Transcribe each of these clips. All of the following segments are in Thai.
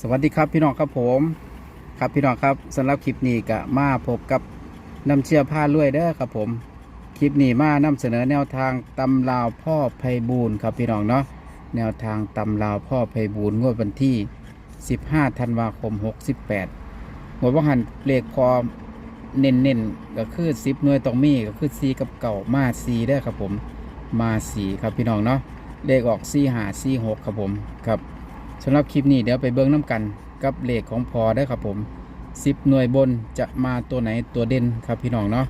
สวัสดีครับพี่น้องครับผมครับพี่น้องครับสำหรับคลิปนี้ก็มาพบกับน้ำเชื่อผ้าลวยเด้อครับผมคลิปนี้มานำเสนอแนวทางตำลาวพ่อไพบูลครับพี่น้องเนาะแนวทางตำลาวพ่อไพบูลงวดวันที่ 15ธันวาคม 68งวดว่าหันเลขพอเน้นๆก็คือ10หน่วยตรงมีก็คือ4กับเก่ามา4เด้ครับผมมา4ครับพี่น้องเนาะเลขออก4 5 4 6ครับผมครับ สำหรับคลิปนี้เดี๋ยวไปเบิ้งน้ำกัน กับเลขของพอได้ครับผม 10 หน่วยบนจะมาตัวไหนตัวเด่นครับพี่น้องเนาะ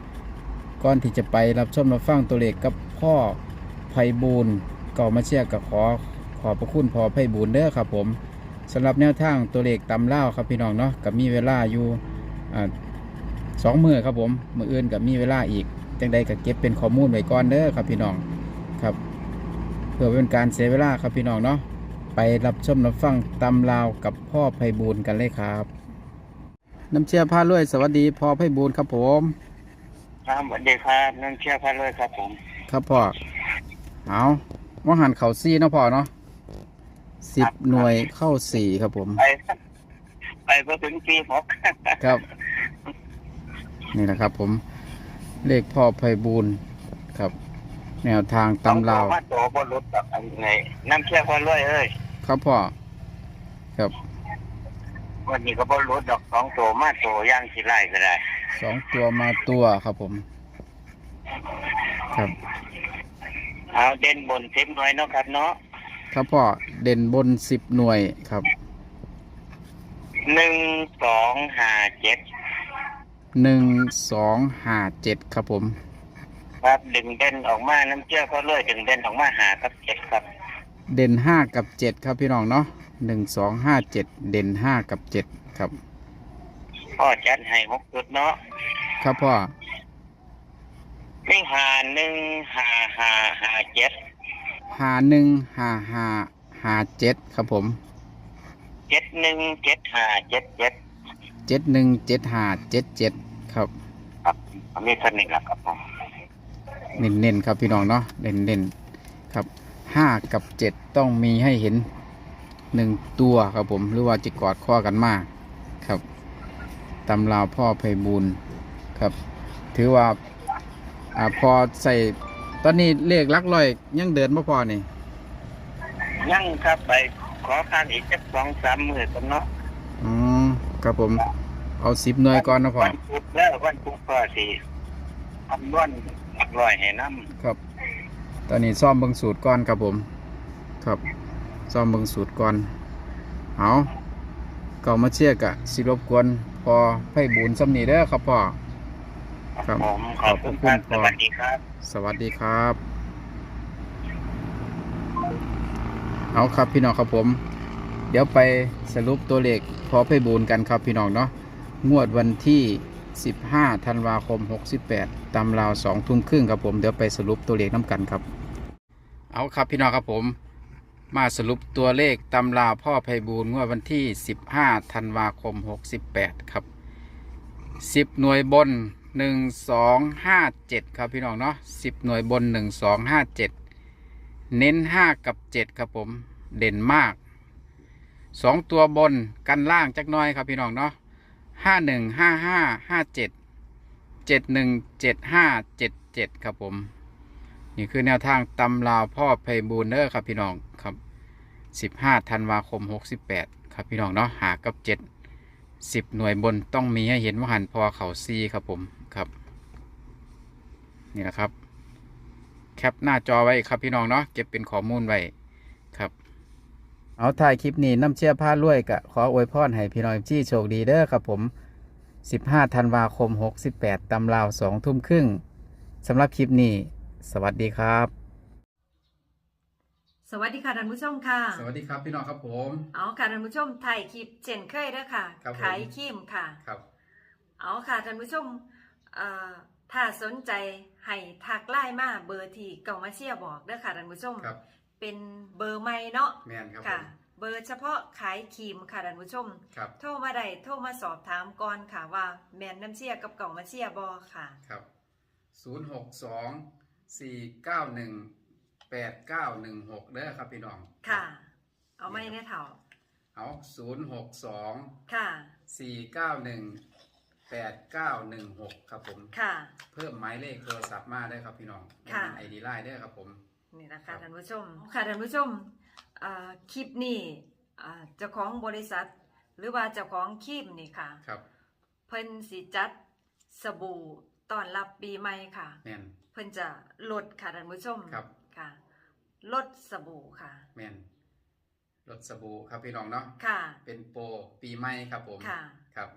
ก่อนที่จะไปรับชมรับฟังตัวเลขกับพ่อไพบูลก็มาเชียร์กับขอขอบพระคุณพ่อไพบูลเด้อครับผมสำหรับแนวทางตัวเลขตำเล่าครับพี่น้องเนาะกับมีเวลาอยู่สองมือครับผมมืออื่นกับมีเวลาอีกจังใดก็เก็บเป็นข้อมูลไว้ก่อนเด้อครับพี่น้องครับเพื่อเป็นการเสียเวลาครับพี่น้องเนาะ ไปรับชมรับฟังตำลาวกับพ่อไพบูลย์กันเลยครับ น้ำเชื่อผ้าลวยสวัสดีพ่อไพบูลย์ครับผม ครับสวัสดีครับน้องเชื่อพระเลยครับผม ครับพ่อเอาว่าหันเข่าซี่เนาะพ่อเนาะสิบหน่วยเข้าสี่ครับผม ไปไปเพื่อถึงปีหกครับ นี่แหละครับผม เลขพ่อไพบูลย์ครับ แนวทางตำลาวว่าโตบนรถแบบอันไหนน้ำเชื่อพระเลยเอ้ย ครับพ่อ ครับ วันนี้ก็บนรถดอกสองโตมาโตย่างสิไล่ก็ได้สองตัวมาตัวครับผม ครับ เอาเด่นบนเต็มหน่อยเนาะครับเนาะครับพ่อเด่นบนสิบหน่วยครับหนึ่งสองห้าเจ็ดหนึ่งสองห้าเจ็ดครับผม ครับดึงเด่นออกมาน้ำเชื่อพระเลยดึงเด่นออกมาหากับเจ็ดครับ เด่นห้ากับเจ็ดครับพี่น้องเนาะหนึ่งสองห้าเจ็ดเด่นห้ากับเจ็ดครับ พ่อจัดให้หกจุดเนาะครับพ่อนี่หาหนึ่งหาหาหาเจ็ดหาหนึ่งหาหาหาเจ็ดครับผมเจ็ดหนึ่งเจ็ดหาเจ็ดเจ็ดเจ็ดหนึ่งเจ็ดหาเจ็ดเจ็ดครับครับมีเท่านี้แหละครับผมเน้นเน้นๆครับพี่น้องเนาะเน้นเน้นๆครับ ห้ากับเจ็ดต้องมีให้เห็นหนึ่งตัวครับผม หรือว่าจะกอดข้อกันมากครับตำราวพ่อไพบูลย์ครับ ถือว่าอ่าพอใส่ตอนนี้เลขหลักร้อยยังเดินไม่พอนี่ยังครับไปขอทานอีกสักสองสามมือกันเนาะอืมครับผมเอาสิบหน่วยก่อนนะพ่อวันพุธแล้ววันพุธก็สิคำนวณหลักร้อยให้น้ครับ ตอนนี้ซ่อมเบิงสูตรก่อนครับผม ครับซ่อมเบิงสูตรก่อนเอาเก่ามาเชียร์กะสิรบกวนพอไพ่บุญสำนีเด้อครับพ่อำครับผมขอบคุณครับขอบคุณสวัสดีครับ สวัสดีครับ เอาครับพี่น้องครับผม เดี๋ยวไปสรุปตัวเลขพอไพ่บุญกันครับพี่น้องเนาะงวดวันที่ 15ธันวาคม 68 ตำราว2ทุ่มครึ่งครับผม เดี๋ยวไปสรุปตัวเลขน้ำกันครับ เอาครับพี่น้องครับผม มาสรุปตัวเลขตำราพ่อไพบูลงวดวันที่ 15ธันวาคม 68 ครับ 10 หน่วยบน 1257 ครับพี่น้องเนาะ10 หน่วยบน 1257 เน้น 5 กับ 7 ครับผม เด่นมาก 2 ตัวบนกันล่างจักน้อยครับพี่น้องเนาะ 51 55 57 71 75 77ครับผม นี่คือแนวทางตำลาพ่อไพบูลเนอร์ครับพี่น้องครับ15ธันวาคม68ครับพี่น้องเนาะหากับ7 10หน่วยบนต้องมีให้เห็นว่าหันพอเขาซีครับผมครับนี่แหละครับ แคปหน้าจอไว้ครับพี่น้องเนาะเก็บเป็นข้อมูลไว้ครับ เอาถ่ายคลิปนี้น้ำเชื่อผ้าลวยกะขออวยพรให้พี่น้องที่โชคดีเด้อครับผม 15ธันวาคม 68ตำลาว2ทุ่มครึ่งสำหรับคลิปนี้ สวัสดีครับ สวัสดีค่ะท่านผู้ชมค่ะ สวัสดีครับพี่น้องครับผม เอาค่ะท่านผู้ชมถ่ายคลิปเช่นเคยเด้อค่ะ ครับผม ขายครีมค่ะ ครับเอาค่ะท่านผู้ชมเอ่อถ้าสนใจให้ทักไลน์มาเบอร์ที่เก่ามาเชียร์บอกเด้อค่ะท่านผู้ชม ครับ เป็นเบอร์ใหม่เนาะแมนครับผค่ะมเบอร์เฉพาะขายครีมค่ะท่านผู้ชม ครับโทรมาได้โทรมาสอบถามก่อนค่ะว่าแมนน้ำเชียร์กับเก่ามาเชียร์บอค่ะ ครับศูนย์หกสองสี่เก้าหนึ่งแปดเก้าหนึ่งหกเด้อครับพี่น้องค่ะ เอาไม่แน่เถ่าเอาศูนย์หกสองค่ะ สี่เก้าหนึ่งแปดเก้าหนึ่งหกครับผม ค่ะ เพิ่มหมายเลขโทรศัพท์มาได้ครับพี่น้องค่ะไอดีไลน์ได้ครับผม นี่นะครัคะบท่านผู้ชมค่ะท่านผู้ชมอ่าคลิปนี้อ่าเจ้าของบริษัท หรือว่าเจ้าของคลิปนี่ค่ะครับเพิ่นสิจัดสบู่ต้อนรับปีใหม่ค่ะแมนเพิ่นจะลดค่ะท่านผู้ชมครับค่ะลดสบู่ค่ะแมนรถสบู่ครับพี่น้องเนาะค่ะ เป็นโปรปีใหม่ครับผมค่ะครับ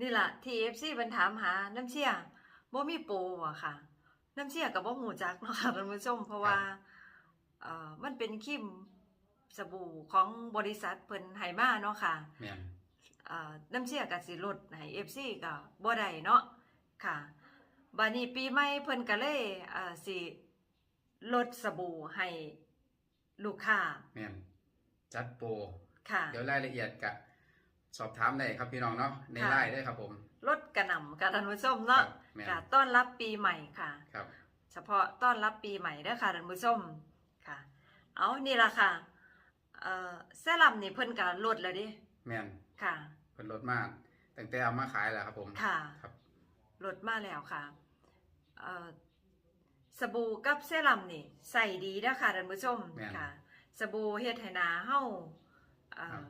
นี่ล่ะที่ FC เพิ่นถามหาน้ำเชี่ยบ่มีโปรอะค่ะ น้ำเชี่ยก็บ่ฮู้จักเนาะค่ะท่านผู้ชมเพราะว่าเอ่อมันเป็นครีมสบู่ของบริษัทเพิ่นให้มาเนาะค่ะแมนอ่าน้ำเชี่ยก็สิลดให้ FC ก็บ่ได้เนาะค่ะบัดนี้ปีใหม่เพิ่นก็เลยอ่าสิลดสบู่ให้ลูกค้าแมนจัดโปรค่ะ เดี๋ยวรายละเอียดกับสอบถามได้ครับพี่น้องเนาะในค่ะ ไลน์ได้ครับผม ลดกระหน่ำ ค่ะท่านผู้ชมเนาะครับแม่นค่ะต้อนรับปีใหม่ค่ะ ครับ เฉพาะต้อนรับปีใหม่เด้อค่ะท่านผู้ชมค่ะ เอานี่ล่ะค่ะเอ่อเซรั่มนี่เพิ่นก็ลดแล้วเดิแมนค่ะเป็นรถมากตั้งแต่เอามาขายแล้วครับผมค่ะ ครับ ลดมาแล้วค่ะเอ่อสบู่กับเซรั่มนี่ใส่ดีเด้อค่ะท่านผู้ชมแม่นค่ะ สบู่เฮ็ดให้หน้าเฮาเอ่อครับ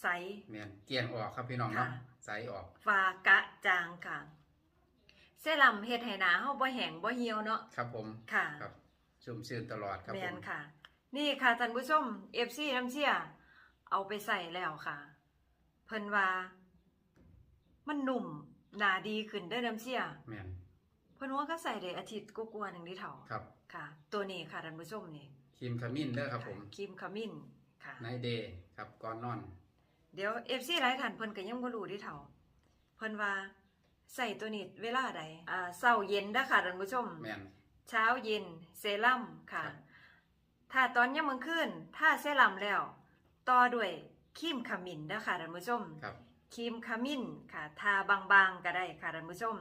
ใส แมนเกลียงออกครับพี่น้องเนาะค่ะ ใสออกฟ้ากระจางค่ะเซรั่มเฮ็ดให้หน้าเฮาบ่แห้งบ่เหี่ยวเนาะครับผมค่ะครับชุ่มชื่นตลอดครับแมผนมค่ะ นี่ค่ะท่านผู้ชม FC น้ำเชี่ยเอาไปใส่แล้วค่ะ เพิ่นว่า มันหนุ่มหนาดีขึ้นได้อน้ำเชี่ยแมนเพิ่นว่าก็ใส่ได้อาทิตย์กว่าๆหนึ่งที่เท่าครับค่ะ ตัวนี้ค่ะท่านผู้ชมนี่ครีมขมิ้นเด้อครับผมครีมขมิ้นค่ะไนเดย์ครับก่อนนอน เดี๋ยว FC หลายท่านเพิ่นก็ยังบ่รู้ที่เท่าเพิ่นว่าใส่ตัวนี้เวลาใดอ่าเช้าเย็นเด้อค่ะท่านผู้ชม แมนเช้าเย็นเซรั่มค่ะ ครับ ถ้าตอนยังมือขึ้นถ้าเซรั่มแล้ว ต่อด้วยครีมขมิ้นนะคะท่านผู้ชมครับ ครีมขมิ้นค่ะ ทาบางๆก็ได้ค่ะท่านผู้ชม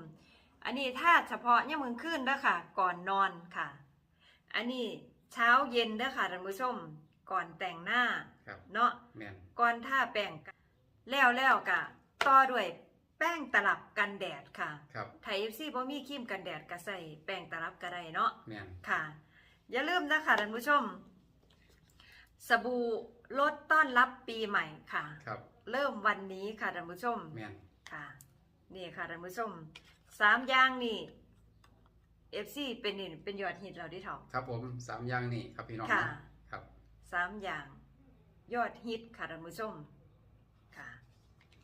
อันนี้ถ้าเฉพาะยังมือขึ้นนะคะก่อนนอนค่ะ อันนี้ เช้าเย็นนะคะท่านผู้ชม ก่อนแต่งหน้าครับเนาะแมนก่อนท่าแป้งก็แล้วแล้วกะต่อด้วยแป้งตลับกันแดดค่ะครับไทยเอฟซีบ่มีครีมกันแดดก็ใส่แป้งตลับก็ได้เนาะแมนค่ะ อย่าลืมนะคะท่านผู้ชม สบู่ลดต้อนรับปีใหม่ค่ะ ครับเริ่มวันนี้ค่ะท่านผู้ชมแมนค่ะ นี่ค่ะท่านผู้ชมสามอย่างนี่ เอฟซีเป็นนี่เป็นยอดฮิตเราได้เถอะครับผมสามอย่างนี่ครับพี่น้องค่ะครับสามอย่างยอดฮิตค่ะท่านผู้ชมค่ะ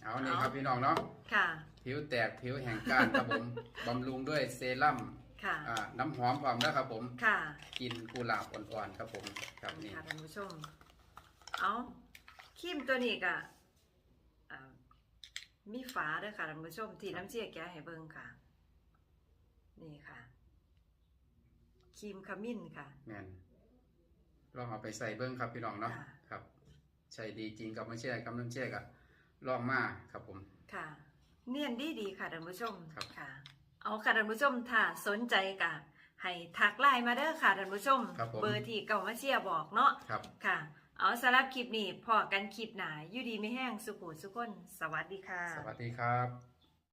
เอานี่เอาครับพี่น้องเนาะค่ะผิวแตกผิวแห่งก้านครับผมบำรุงด้วยเซรั่มค่ะอ่าน้ำหอมพร้อมนะครับผมค่ะกินกุหลาบอ่อนๆครับผมครับนี่ค่ะท่านผู้ชมเอาครีมตัวนี้ก็อ่ามีฝาด้วยค่ะท่านผู้ชมที่น้ำเชี่ยแกะให้เบิ่งค่ะ นี่ค่ะ ครีมขมิ้นค่ะ แมนลองเอาไปใส่เบิ้งครับพี่น้องเนาะค่ะครับ ใช่ดีจริงกับไม่เชื่อกับน้ำเชื่อกับลองมาครับผม ค่ะ เนียนดีดีๆค่ะท่านผู้ชมครับค่ะ เอาค่ะท่านผู้ชมถ้าสนใจกะให้ทักไลน์มาเด้อค่ะท่านผู้ชมครับผมเบอร์ที่เก่ามาเชียร์บอกเนาะครับค่ะ เอาสำหรับคลิปนี้พอกันคลิปหนาอยู่ดีไม่แห้งสุขุสุขคนสวัสดีค่ะ สวัสดีครับ